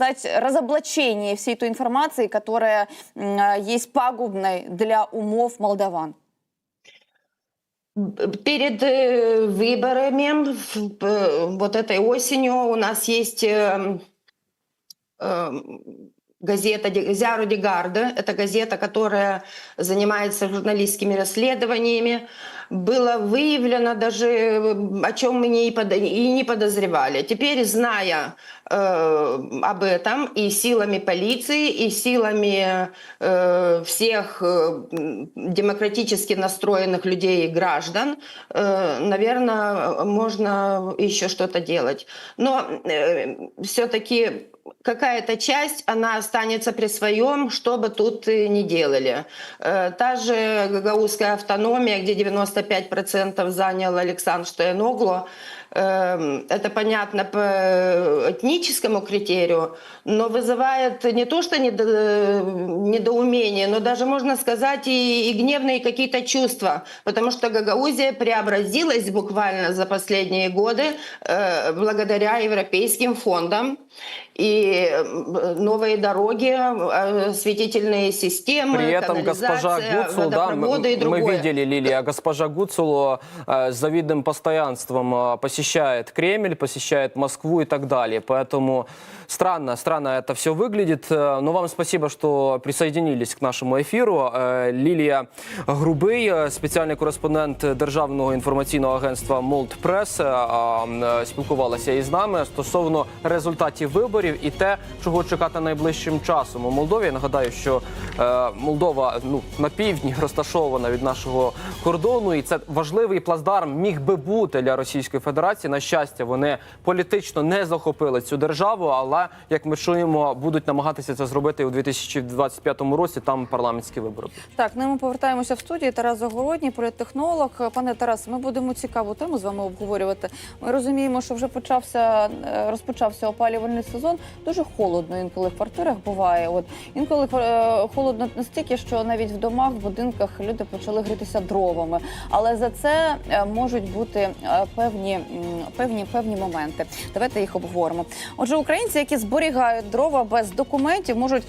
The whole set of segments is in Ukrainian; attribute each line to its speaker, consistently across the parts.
Speaker 1: сказать, разоблачение всей той информации, которая э, есть пагубной для умов молдаван?
Speaker 2: Перед э, выборами, вот этой осенью, у нас есть э, э, газета «Зяру Ди Гарда». Это газета, которая занимается журналистскими расследованиями. Было выявлено даже, э, о чем мы не, и не подозревали. Теперь, зная э, об этом и силами полиции, и силами э, всех э, демократически настроенных людей и граждан, наверное, можно еще что-то делать. Но все-таки какая-то часть, она останется при своем, что бы тут э, ни делали. Э, Та же гагаузская автономия, где 95% занял Александр Стояноглу, Эм, это понятно по этническому критерию, но вызывает не то что недо- недоумение, но даже, можно сказать, и, и гневные какие-то чувства, потому что Гагаузия преобразилась буквально за последние годы э, благодаря европейским фондам. И э, новые дороги, э, осветительные системы,
Speaker 3: При этом госпожа Гуцул, да,
Speaker 2: и
Speaker 3: мы, мы видели, Лилия, госпожа Гуцул э, с завидным постоянством э, посещает Кремль, посещает Москву и так далее. Поэтому странно, странно это все выглядит. Э, Но вам спасибо, что присоединились к нашему ефіру. Е, Лілія Грубий, е, спеціальний кореспондент Державного інформаційного агентства Молд Прес, е, а, м, е, спілкувалася із нами стосовно результатів виборів і те, чого чекати найближчим часом у Молдові. Я нагадаю, що е, Молдова ну на півдні розташована від нашого кордону, і це важливий плацдарм міг би бути для Російської Федерації. На щастя, вони політично не захопили цю державу, але як ми чуємо, будуть намагатися це зробити у 2025 році. Там парламентські вибори.
Speaker 1: Так, ну ми повертаємося в студію. Тарас Загородній, політтехнолог. Пане Тарас, ми будемо цікаву тему з вами обговорювати. Ми розуміємо, що вже почався е, розпочався опалювальний сезон. Дуже холодно інколи в квартирах буває. От інколи е, холодно настільки, що навіть в домах, в будинках люди почали грітися дровами. Але за це е, можуть бути певні, певні, певні моменти. Давайте їх обговоримо. Отже, українці, які зберігають дрова без документів, можуть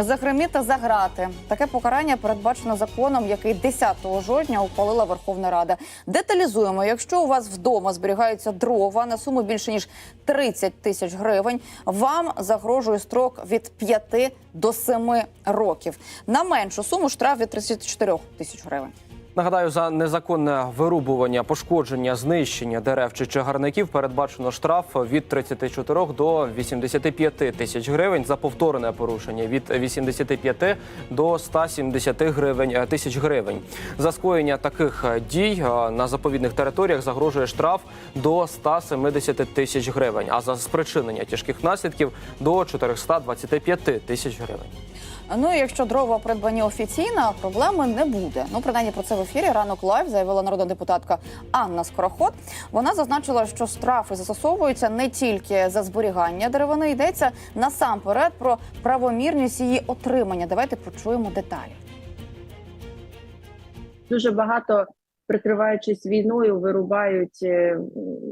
Speaker 1: загриміти за грати. Таке покарання передбачено законом, який 10 жовтня ухвалила Верховна Рада. Деталізуємо, якщо у вас вдома зберігаються дрова на суму більше ніж 30 тисяч гривень, вам загрожує строк від 5 до 7 років. На меншу суму штраф від 34 тисяч гривень.
Speaker 3: Нагадаю, за незаконне вирубування, пошкодження, знищення дерев чи чагарників передбачено штраф від 34 до 85 тисяч гривень за повторне порушення від 85 до 170 гривень е, тисяч гривень. За скоєння таких е, дій е, на заповідних територіях загрожує штраф до 170 тисяч гривень, а за спричинення тяжких наслідків до 425 тисяч гривень.
Speaker 1: Ну якщо дрова придбані офіційно, проблеми не буде. Ну, принаймні про це в ефірі ранок лайв заявила народна депутатка Анна Скороход. Вона зазначила, що штрафи застосовуються не тільки за зберігання деревини, йдеться насамперед про правомірність її отримання. Давайте почуємо деталі.
Speaker 4: дуже багато, прикриваючись війною, вирубають е,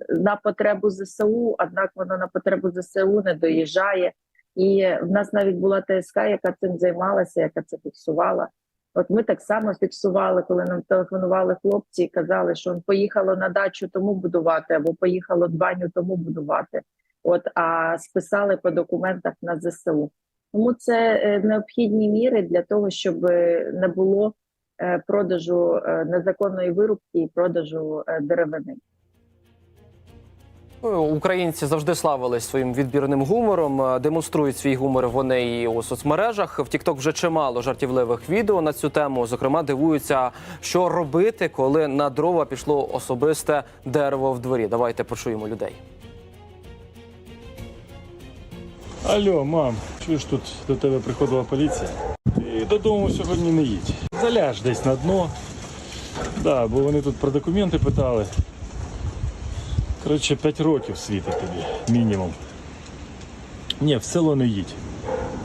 Speaker 4: на потребу ЗСУ, однак воно на потребу ЗСУ не доїжджає. І в нас навіть була ТСК, яка цим займалася, яка це фіксувала. От ми так само фіксували, коли нам телефонували хлопці і казали, що поїхало на дачу тому будувати, або поїхало дбаню тому будувати. От а списали по документах на ЗСУ. Тому це е, необхідні міри для того, щоб е, не було е, продажу незаконної вирубки і продажу деревини.
Speaker 3: Ну, Українці завжди славились своїм відбірним гумором. е, Демонструють свій гумор вони і у соцмережах. В TikTok вже чимало жартівливих відео на цю тему. Зокрема, дивуються, що робити, коли на дрова пішло особисте дерево в дворі. Давайте почуємо людей.
Speaker 5: Алло, мам, чуєш, тут до тебе приходила поліція. Ти додому сьогодні не їдь. Заляж десь на дно. Да, бо вони тут про документи питали. Коротше, 5 років світить тобі, мінімум. Ні, в село не їдь.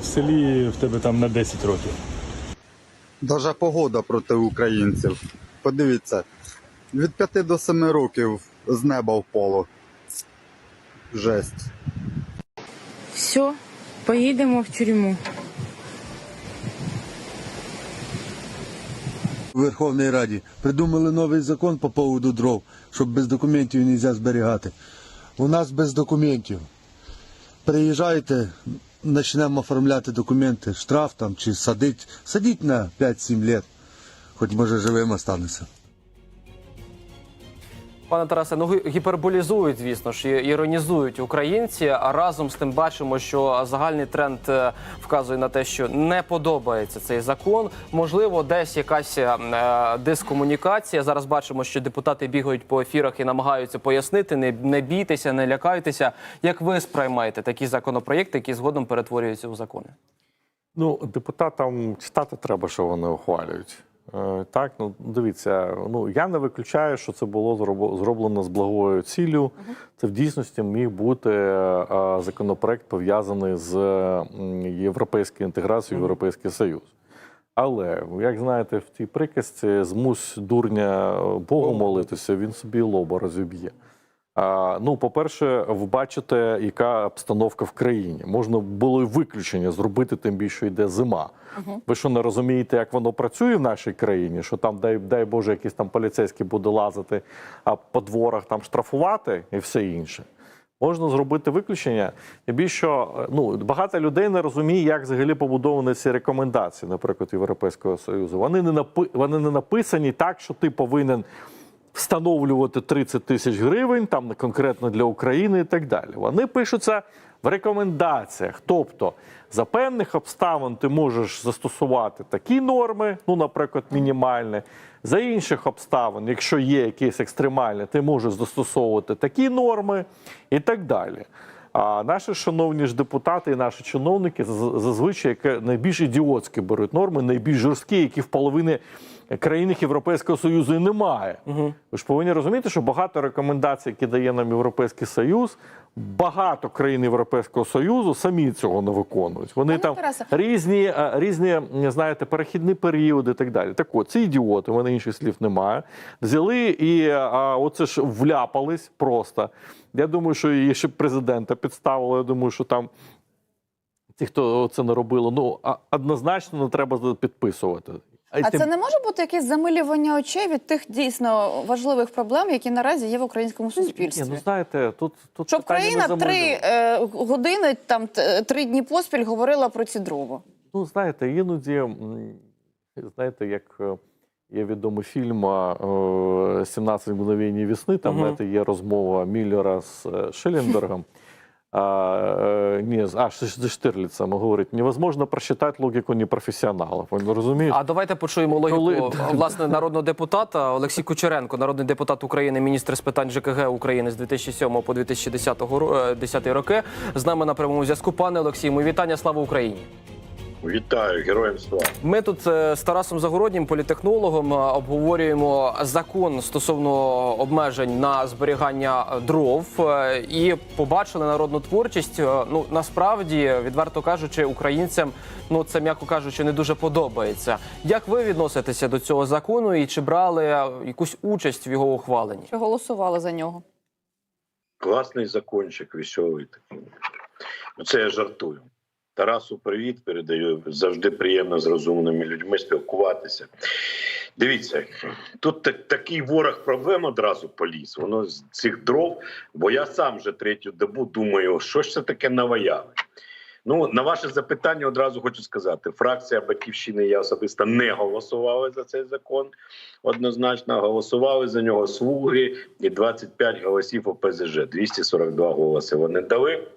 Speaker 5: В селі в тебе там на 10 років.
Speaker 6: Даже погода проти українців. Подивіться, від 5 до 7 років з неба впало. Жесть.
Speaker 7: Все, Поїдемо в тюрму.
Speaker 8: У Верховній Раді придумали новий закон по поводу дров, щоб без документів не можна зберігати. У нас без документів. Приїжджайте, почнемо оформляти документи, штраф там чи садить. Садіть на 5-7 років, хоч може живим останеться.
Speaker 3: Пане Тарасе, ну гіперболізують, звісно ж, іронізують українці. А разом з тим бачимо, що загальний тренд е, вказує на те, що не подобається цей закон. Можливо, десь якась е, дискомунікація. Зараз бачимо, що депутати бігають по ефірах і намагаються пояснити. Не, не бійтеся, не лякайтеся. Як ви сприймаєте такі законопроєкти, які згодом перетворюються у закони?
Speaker 9: Ну, депутатам читати треба, що вони ухвалюють. Е, Так, ну дивіться, ну я не виключаю, що це було зроблено з благою ціллю. Це в дійсності міг бути е, законопроект пов'язаний з європейською інтеграцією в Європейський Союз. Але, як знаєте, в тій приказці змусь дурня Богу молитися, він собі лоба розіб'є. Ну, по-перше, ви бачите, яка обстановка в країні. Можна було й виключення зробити, тим більше йде зима. Ви що не розумієте, як воно працює в нашій країні? Що там, дай, дай Боже, якийсь там поліцейський буде лазити, а по дворах там штрафувати і все інше. Можна зробити виключення. І більше що, ну, багато людей не розуміє, як взагалі побудовані ці рекомендації, наприклад, Європейського Союзу. Вони не напи... вони не написані так, що ти повинен встановлювати 30 тисяч гривень, там конкретно для України і так далі. Вони пишуться в рекомендаціях. Тобто, за певних обставин ти можеш застосувати такі норми, ну, наприклад, мінімальні. За інших обставин, якщо є якісь екстремальні, ти можеш застосовувати такі норми і так далі. А наші шановні ж депутати і наші чиновники зазвичай найбільш ідіотські беруть норми, найбільш жорсткі, які в половині країн Європейського Союзу і немає. Ви ж повинні розуміти, що багато рекомендацій, які дає нам Європейський Союз, багато країн Європейського Союзу самі цього не виконують. Вони
Speaker 1: Пане
Speaker 9: там
Speaker 1: Тарасе.
Speaker 9: різні, е, різні, знаєте, перехідні періоди і так далі. Так от, ці ідіоти, мене інших слів немає. Взяли і а, оце ж вляпались просто. Я думаю, що і ще президента підставили. Я думаю, що там ті, хто це не робили, ну однозначно не треба підписувати.
Speaker 1: А
Speaker 9: тим-
Speaker 1: це не може бути якесь замилювання очей від тих дійсно важливих проблем, які наразі є в українському суспільстві.
Speaker 9: Ні, ну знаєте, тут, тут
Speaker 1: Щоб країна три е, години, там три дні поспіль говорила про ці дрова.
Speaker 9: Ну, знаєте, іноді, знаєте, як е, є відомий фільм е, «17 мгновень весни, там знаєте, є розмова Міллера з е, Шелленбергом. А, е, ні, з- а, Штирліцем говорить, невозможно просчитати логіку непрофесіоналів. розумієш?
Speaker 3: А давайте почуємо логіку
Speaker 9: Коли-
Speaker 3: власне народного депутата Олексій Кучеренко, народний депутат України, міністр з питань ЖКГ України з 2007 по 2010 ро- е, 10 роки. З нами на прямому зв'язку. Пане Олексій, мої вітання. Слава Україні.
Speaker 10: Вітаю, героям слава.
Speaker 3: Ми тут е, з Тарасом Загороднім, політехнологом, е, обговорюємо закон стосовно обмежень на зберігання дров е, і побачили народну творчість. Ну насправді, відверто кажучи, українцям ну це м'яко кажучи, не дуже подобається. Як ви відноситеся до цього закону і чи брали якусь участь в його ухваленні?
Speaker 1: Чи голосували за нього?
Speaker 10: Класний закончик, веселий такий. Ну, Це я жартую. Тарасу, привіт, передаю. Завжди приємно з розумними людьми спілкуватися. Дивіться, тут так- такий ворог проблем одразу поліз. Воно з цих дров, бо я сам вже третю добу думаю, що ж це таке наваяли. Ну, на ваше запитання одразу хочу сказати: фракція Батьківщини я особисто не голосувала за цей закон. Однозначно голосували за нього слуги і 25 голосів ОПЗЖ. 242 голоси вони дали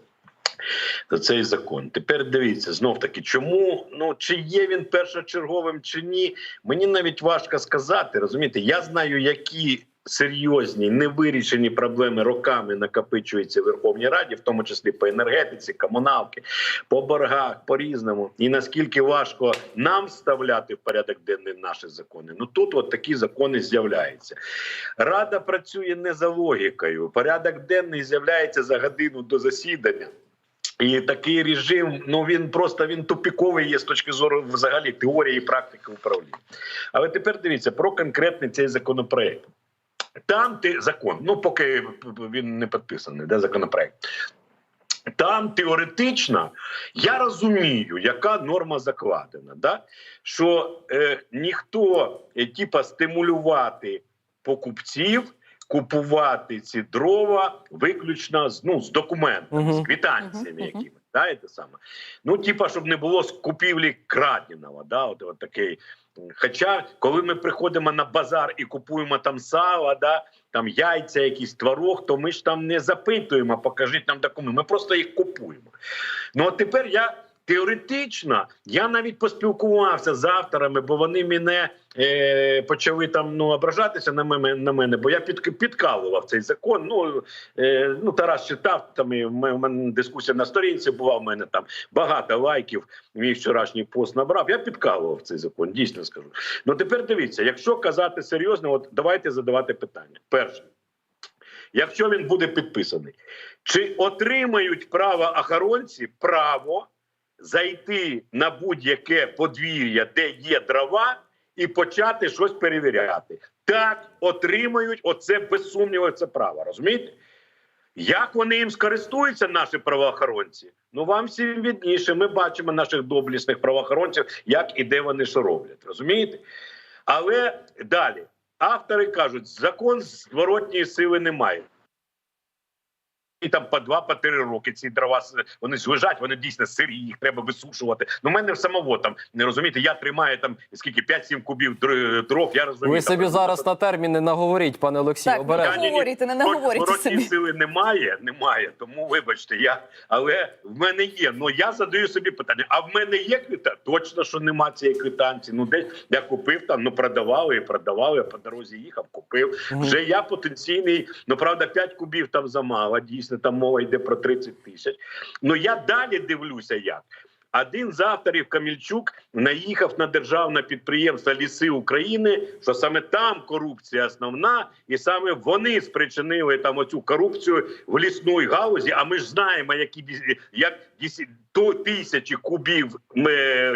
Speaker 10: за цей закон. Тепер дивіться знов таки, чому ну чи є він першочерговим чи ні? Мені навіть важко сказати. Розумієте, я знаю, які. Серйозні невирішені проблеми роками накопичуються в Верховній Раді, в тому числі по енергетиці, комуналки, по боргах, по різному, і наскільки важко нам вставляти в порядок денний наші закони. Ну тут от такі закони з'являються. Рада працює не за логікою. Порядок денний з'являється за годину до засідання. І такий режим, ну він просто він тупіковий є з точки зору взагалі теорії і практики управління. Але тепер дивіться про конкретний цей законопроект. Там ти закон, ну поки він не підписаний, де законопроект. Там теоретично я розумію, яка норма закладена, да? що е, ніхто е, типа стимулювати покупців купувати ці дрова виключно з ну з документами,
Speaker 3: Мгм.
Speaker 10: з квитанціями,
Speaker 1: Мгм, мгм.
Speaker 10: якими да, це саме. Ну, типа, щоб не було з купівлі краденого, да, от, от такий. Хоча, коли ми приходимо на базар і купуємо там сало, да, там яйця, якийсь творог, то ми ж там не запитуємо, покажіть нам документи. Ми просто їх купуємо. Ну от тепер я теоретично я навіть поспілкувався з авторами, бо вони мене е, почали там ну ображатися на мене на мене, бо я під, підкалував цей закон. Ну е, ну Тарас читав там і в мене, дискусія на сторінці була. В мене там багато лайків. Мій вчорашній пост набрав. Я підкалував цей закон, дійсно скажу. Ну тепер дивіться, якщо казати серйозно, от давайте задавати питання. Перше. Якщо він буде підписаний, чи отримають право охоронці право зайти на будь-яке подвір'я, де є дрова, і почати щось перевіряти? Так, отримають оце без сумніву, це право. Розумієте? Як вони їм скористуються, наші правоохоронці? Ну вам всім відніше. Ми бачимо наших доблісних правоохоронців, як і де вони що роблять. Розумієте? Але далі автори кажуть, закон зворотньої сили немає. І там по два, по три роки ці дрова с- вони ж лежать, вони дійсно сирі, їх треба висушувати. Ну, в мене в самого там не розумієте, я тримаю там скільки 5-7 кубів дров. Я розумію.
Speaker 3: Ви собі
Speaker 10: там,
Speaker 3: зараз на терміни наговоріть, пане Олексій,
Speaker 1: Так,
Speaker 3: обережно.
Speaker 1: не
Speaker 10: ні,
Speaker 1: не
Speaker 10: Зворотньої
Speaker 1: собі.
Speaker 10: сили немає, немає. Тому вибачте, я але в мене є. Ну я задаю собі питання: а в мене є квитанція? Точно, що нема цієї квитанції. Ну десь я купив там, ну продавали і продавали. Я по дорозі їхав, купив. Вже я потенційний. Ну правда, 5 кубів там замало. Дійсно, там мова йде про 30 тисяч. Ну я далі дивлюся, як. Один з авторів Камільчук наїхав на державне підприємство Ліси України, що саме там корупція основна, і саме вони спричинили там оцю корупцію в лісної галузі. А ми ж знаємо, які як то тисячі кубів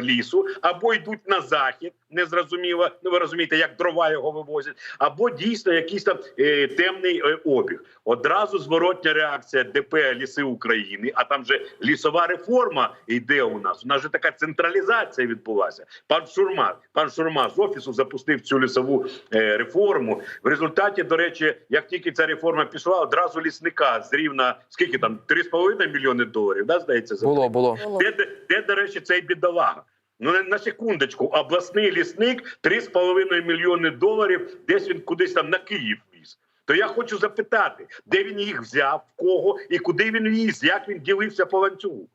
Speaker 10: лісу або йдуть на захід, незрозуміло. Ну ви розумієте, як дрова його вивозять, або дійсно якийсь там е, темний е, обіг. Одразу зворотня реакція ДП Ліси України. А там же лісова реформа йде у нас. У нас же така централізація відбулася. Пан Шурма, пан Шурма з офісу запустив цю лісову е, реформу. В результаті, до речі, як тільки ця реформа пішла, одразу лісника з рівна скільки там 3,5 мільйони доларів. Да, здається, за
Speaker 3: Було, було.
Speaker 10: де, де, де, до речі, цей бідолага? Ну на, секундочку, обласний лісник 3,5 мільйони доларів, десь він кудись там на Київ віз. То я хочу запитати, де він їх взяв, в кого і куди він віз, як він ділився по ланцюгу.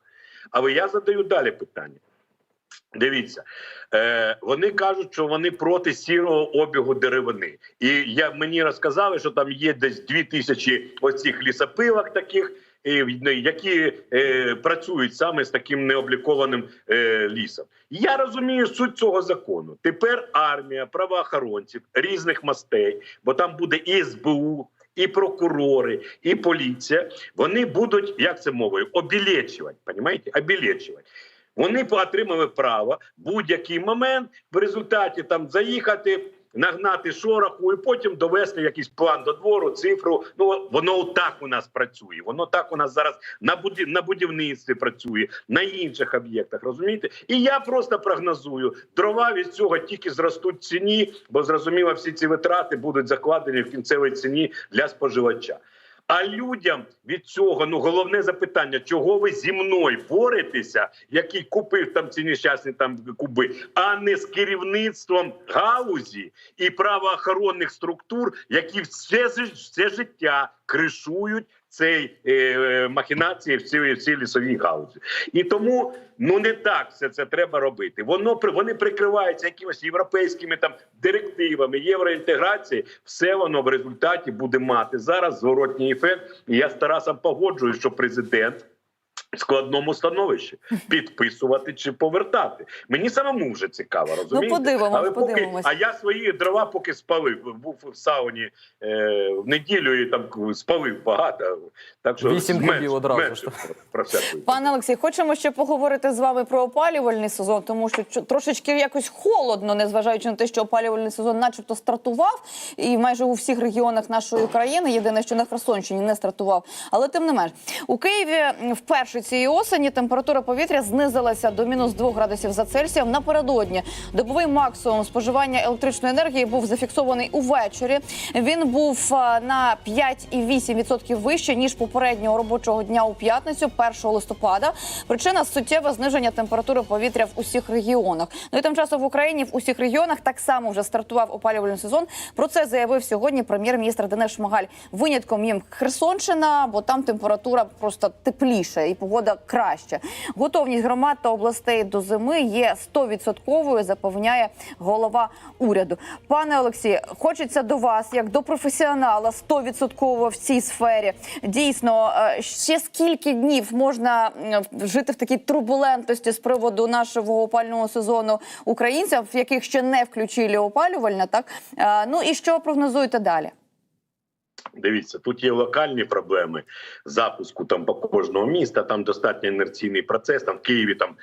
Speaker 10: Але я задаю далі питання. Дивіться, е, вони кажуть, що вони проти сірого обігу деревини. І я мені розказали, що там є десь дві тисячі оцих лісопилок таких, які е, працюють саме з таким необлікованим е, лісом. Я розумію суть цього закону. Тепер армія правоохоронців різних мастей, бо там буде і СБУ. І прокурори, і поліція вони будуть як це мовою обілечувати, понімаєте? Обілечувати. Вони отримали право в будь-який момент в результаті там заїхати, нагнати шороху і потім довести якийсь план до двору, цифру. Ну воно так у нас працює. Воно так у нас зараз на будів... на будівництві працює, на інших об'єктах. Розумієте? І я просто прогнозую, дрова від цього тільки зростуть ціні, бо зрозуміло, всі ці витрати будуть закладені в кінцевій ціні для споживача. А людям від цього ну головне запитання: чого ви зі мною боретеся, який купив там ці нещасні там куби, а не з керівництвом галузі і правоохоронних структур, які все, все життя кришують цей е, махінації в цій, в цій лісовій галузі. І тому ну не так все це треба робити. Воно вони прикриваються якимись європейськими там директивами, євроінтеграції. Все воно в результаті буде мати зараз зворотній ефект. І я з Тарасом погоджуюсь, що президент. Складному становищі підписувати чи повертати. Мені самому вже цікаво, розумієте?
Speaker 1: подивимось,
Speaker 10: Але поки,
Speaker 1: подивимось.
Speaker 10: а я свої дрова поки спалив. Був в сауні е, в неділю і там спалив багато. Так що
Speaker 3: Вісім кубів одразу
Speaker 10: зменшив
Speaker 3: ж.
Speaker 10: про, про всяку.
Speaker 1: Пане Олексій, хочемо ще поговорити з вами про опалювальний сезон, тому що трошечки якось холодно, незважаючи на те, що опалювальний сезон, начебто, стартував, і майже у всіх регіонах нашої країни. Єдине, що на Херсонщині не стартував. Але тим не менш, у Києві вперше цієї осені температура повітря знизилася до мінус 2 градусів за Цельсієм. Напередодні добовий максимум споживання електричної енергії був зафіксований увечері. Він був а, на 5,8% вище ніж попереднього робочого дня у п'ятницю, 1 листопада. Причина суттєве зниження температури повітря в усіх регіонах. Ну і тим часом в Україні в усіх регіонах так само вже стартував опалювальний сезон. Про це заявив сьогодні прем'єр-міністр Денис Шмигаль. Винятком їм Херсонщина, бо там температура просто тепліша і погода краще. Готовність громад та областей до зими є 100%, запевняє голова уряду. Пане Олексій, хочеться до вас, як до професіонала, 100% в цій сфері. Дійсно, е, ще скільки днів можна жити в такій турбулентності з приводу нашого опального сезону українців, в яких ще не включили опалювальне, так Е, ну і що прогнозуєте далі?
Speaker 10: Дивіться, тут є локальні проблеми запуску там по кожного міста. Там достатньо інерційний процес. Там в Києві там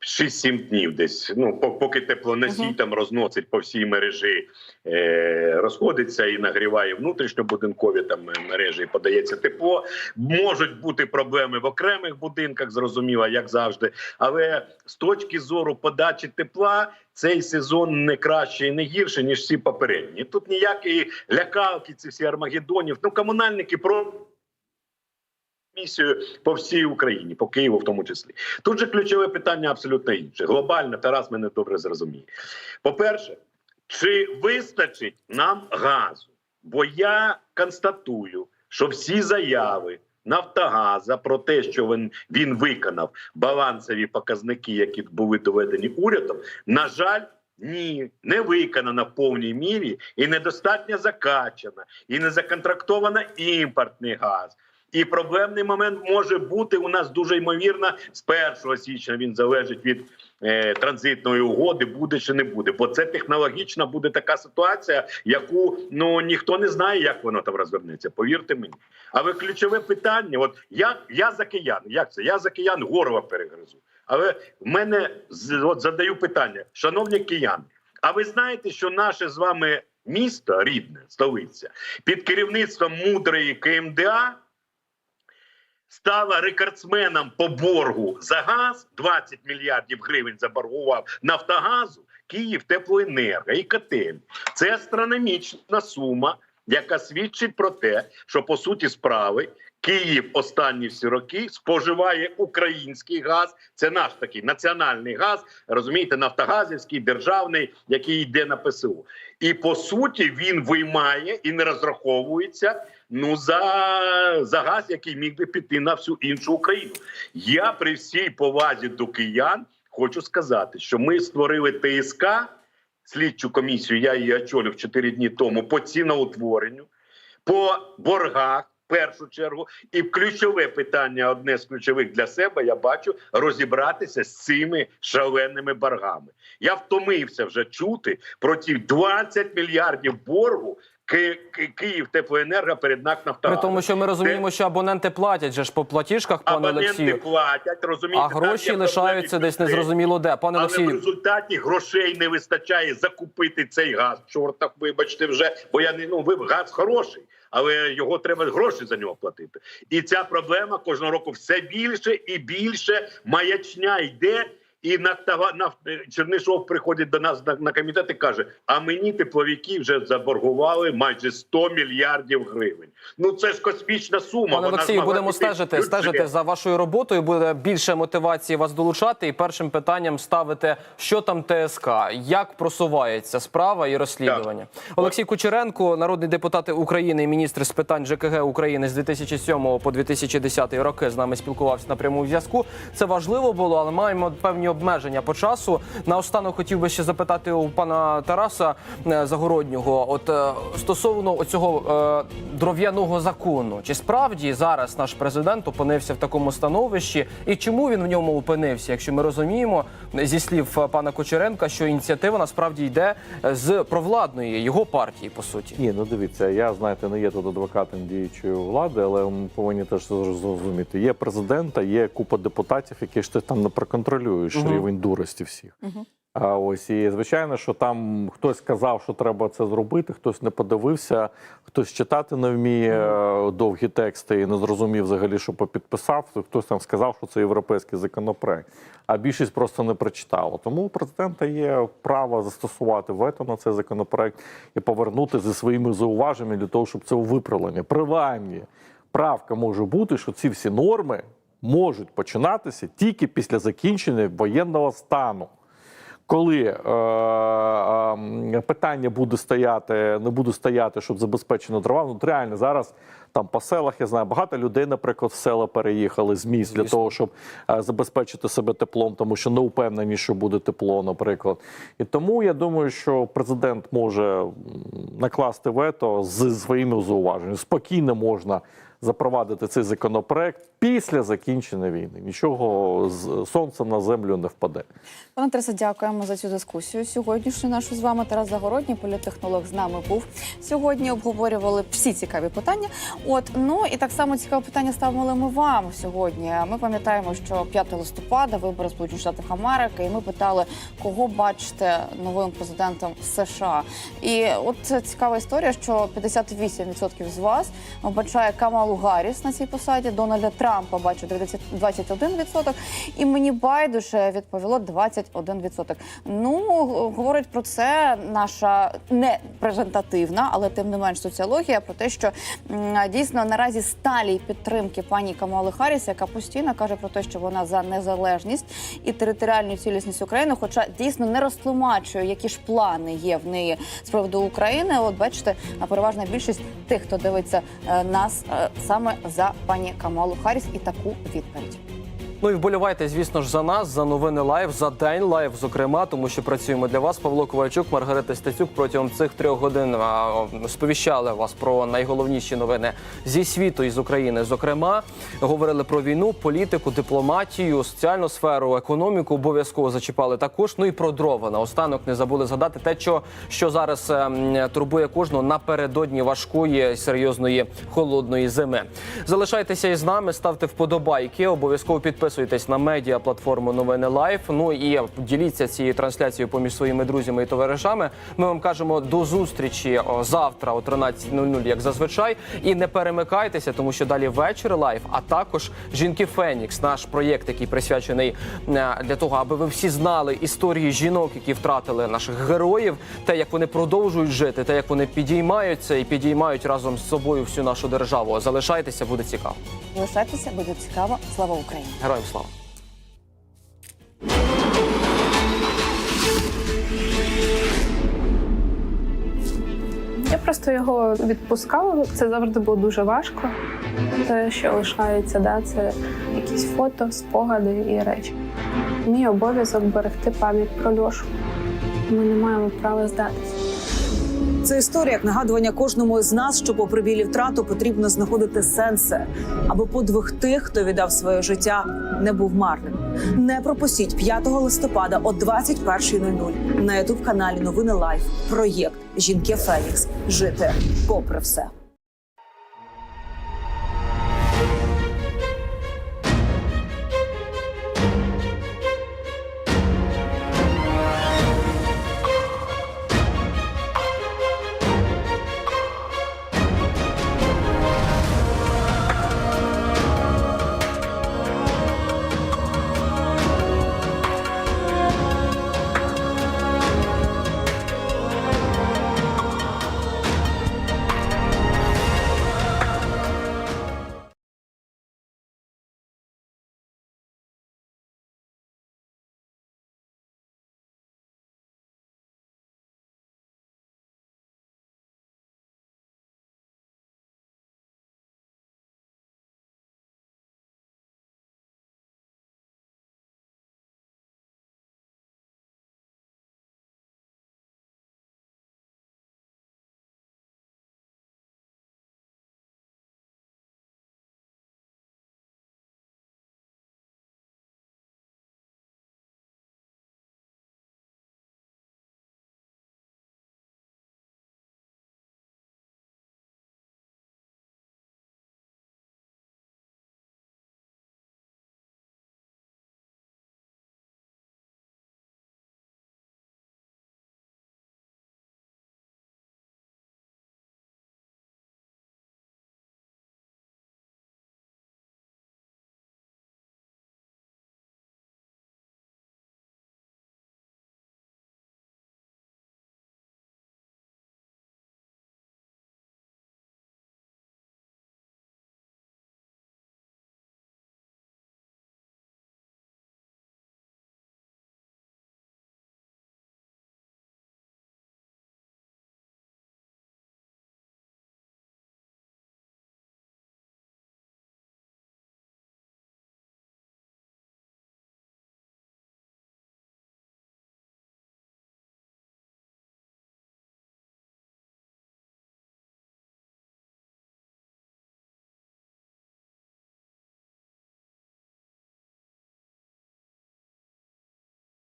Speaker 10: 6-7 днів десь. Ну по- поки теплоносій
Speaker 1: Мгм.
Speaker 10: там розносить по всій мережі, е, розходиться і нагріває внутрішньобудинкові там е, мережі, і подається тепло. Можуть бути проблеми в окремих будинках, зрозуміло, як завжди. Але з точки зору подачі тепла. Цей сезон не краще і не гірше ніж всі попередні. Тут ніякі лякалки, ці всі армагеддонів. Ну комунальники про місію по всій Україні, по Києву в тому числі. Тут же ключове питання абсолютно інше. Глобально Тарас мене добре зрозуміє. По-перше, чи вистачить нам газу? Бо я констатую, що всі заяви Нафтогаза про те, що він, він виконав балансові показники, які були доведені урядом, на жаль. Ні, не виконана в повній мірі і недостатньо закачана, і не законтрактована імпортний газ. І проблемний момент може бути у нас дуже ймовірно з 1 січня. Він залежить від е, транзитної угоди, буде чи не буде. Бо це технологічно буде така ситуація, яку ну ніхто не знає, як воно там розвернеться. Повірте мені. Але ключове питання: от я, я за киян. Як це? Я за киян горло перегризу. Але в мене от задаю питання, шановні кияни. А ви знаєте, що наше з вами місто рідне, столиця, під керівництвом мудрої КМДА стала рекордсменом по боргу за газ 20 мільярдів гривень заборгував Нафтогазу, Київ теплоенерго і котель. Це астрономічна сума, яка свідчить про те, що по суті справи Київ останні всі роки споживає український газ. Це наш такий національний газ, розумієте, нафтогазівський, державний, який йде на ПСУ. І по суті він виймає і не розраховується ну за, за газ, який міг би піти на всю іншу Україну. Я при всій повазі до киян хочу сказати, що ми створили ТСК, слідчу комісію. Я її очолив 4 дні тому по ціноутворенню, по боргах. в Першу чергу, і ключове питання, одне з ключових для себе, я бачу розібратися з цими шаленими боргами. Я втомився вже чути про ті 20 мільярдів боргу Ки- Ки- Київ теплоенерго перед НАК
Speaker 3: При
Speaker 10: «Нафтогазом».
Speaker 3: тому, що ми розуміємо, що абоненти платять же ж по платіжках, пане
Speaker 10: Абоненти
Speaker 3: Олексію.
Speaker 10: платять, розумієте,
Speaker 3: А гроші лишаються десь незрозуміло де. Пане
Speaker 10: Але в результаті грошей не вистачає закупити цей газ. Чортах, вибачте, вже бо я не ну ви газ хороший, але його треба гроші за нього платити. І ця проблема кожного року все більше і більше маячня йде. І Нафтога- наф- Чернишов приходить до нас на, на комітет і каже: а мені тепловики вже заборгували майже 100 мільярдів гривень. Ну це ж космічна сума.
Speaker 3: Пане Олексію, будемо стежити, стежити за вашою роботою. Буде більше мотивації вас долучати. І першим питанням ставити, що там ТСК, як просувається справа і розслідування. Олексій Кучеренко, народний депутат України і міністр з питань ЖКГ України з 2007 по 2010 роки з нами спілкувався на прямому зв'язку. Це важливо було, але маємо певні обмеження по часу. Наостанок хотів би ще запитати у пана Тараса е, Загороднього. От е, стосовно цього дров'яного закону, чи справді зараз наш президент опинився в такому становищі, і чому він в ньому опинився? Якщо ми розуміємо зі слів е, пана Кочеренка, що ініціатива насправді йде е, з провладної його партії, по суті.
Speaker 9: Ні, ну дивіться, я знаєте, не є тут адвокатом діючої влади, але ми повинні теж зрозуміти. Є президента, є купа депутатів, які ж ти там не проконтролюєш
Speaker 3: Мгм.
Speaker 9: рівень дурості всіх.
Speaker 1: Мгм.
Speaker 9: А ось і звичайно, що там хтось сказав, що треба це зробити, хтось не подивився, хтось читати не вміє е, довгі тексти і не зрозумів взагалі, що попідписав. Хтось там сказав, що це європейський законопроект. А більшість просто не прочитала. Тому у президента є право застосувати вето на цей законопроект і повернути зі своїми зауваженнями для того, щоб це виправлення. Принаймні, правка може бути, що ці всі норми можуть починатися тільки після закінчення воєнного стану коли е, е, питання буде стояти, не буде стояти, щоб забезпечено дрова. Ну реально зараз там по селах я знаю, багато людей, наприклад, в села переїхали з міст для того, щоб е, забезпечити себе теплом, тому що не впевнені, що буде тепло, наприклад. І тому я думаю, що президент може накласти вето з своїми зауваженнями. Спокійно можна запровадити цей законопроект після закінчення війни. Нічого з сонця на землю не впаде.
Speaker 1: Пане Тарасе, дякуємо за цю дискусію. Сьогоднішню нашу з вами Тарас Загородній, політтехнолог з нами був. Сьогодні обговорювали всі цікаві питання. От ну і так само цікаве питання ставили ми вам сьогодні. Ми пам'ятаємо, що 5 листопада вибори Сполучених Штатів Америки, і ми питали, кого бачите новим президентом США. І от цікава історія, що 58% з вас бачає Камалу Гарріс на цій посаді, Дональда Трампа бачить 21%, і мені байдуже відповіло 21%. Ну говорить про це наша не презентативна, але тим не менш соціологія про те, що дійсно наразі сталій підтримки пані Камали Харріс, яка постійно каже про те, що вона за незалежність і територіальну цілісність України, хоча дійсно не розтлумачує, які ж плани є в неї з приводу України. От бачите, переважна більшість тих, хто дивиться е, нас е, саме за пані Камалу Харріс і таку відповідь.
Speaker 3: Ну і вболівайте, звісно ж, за нас, за новини лайв, за день лайв, зокрема, тому що працюємо для вас. Павло Ковальчук, Маргарита Стецюк протягом цих трьох годин сповіщали вас про найголовніші новини зі світу і з України. Зокрема, говорили про війну, політику, дипломатію, соціальну сферу, економіку. Обов'язково зачіпали також. Ну і про дрова. Наостанок не забули згадати те, що, що зараз ем, турбує кожного напередодні важкої серйозної холодної зими. Залишайтеся із нами, ставте вподобайки, обов'язково підписуйтесь на медіа платформу Новини Лайф. Ну і діліться цією трансляцією поміж своїми друзями і товаришами. Ми вам кажемо до зустрічі завтра о 13.00, як зазвичай. І не перемикайтеся, тому що далі вечір лайф, а також жінки Фенікс, наш проєкт, який присвячений е, для того, аби ви всі знали історії жінок, які втратили наших героїв, те, як вони продовжують жити, те, як вони підіймаються і підіймають разом з собою всю нашу державу. Залишайтеся, буде цікаво.
Speaker 1: Залишайтеся, буде цікаво. Слава Україні!
Speaker 3: Героям слава!
Speaker 7: Я просто його відпускала. Це завжди було дуже важко. Те, що лишається, да, це якісь фото, спогади і речі. Мій обов'язок берегти пам'ять про Льошу. Ми не маємо права здатися.
Speaker 11: Це історія як нагадування кожному з нас, що попри білі втрату потрібно знаходити сенси, аби подвиг тих, хто віддав своє життя, не був марним. Не пропустіть 5 листопада о 21.00 на ютуб каналі Новини Лайф. Проєкт Жінки Фенікс. Жити попри все.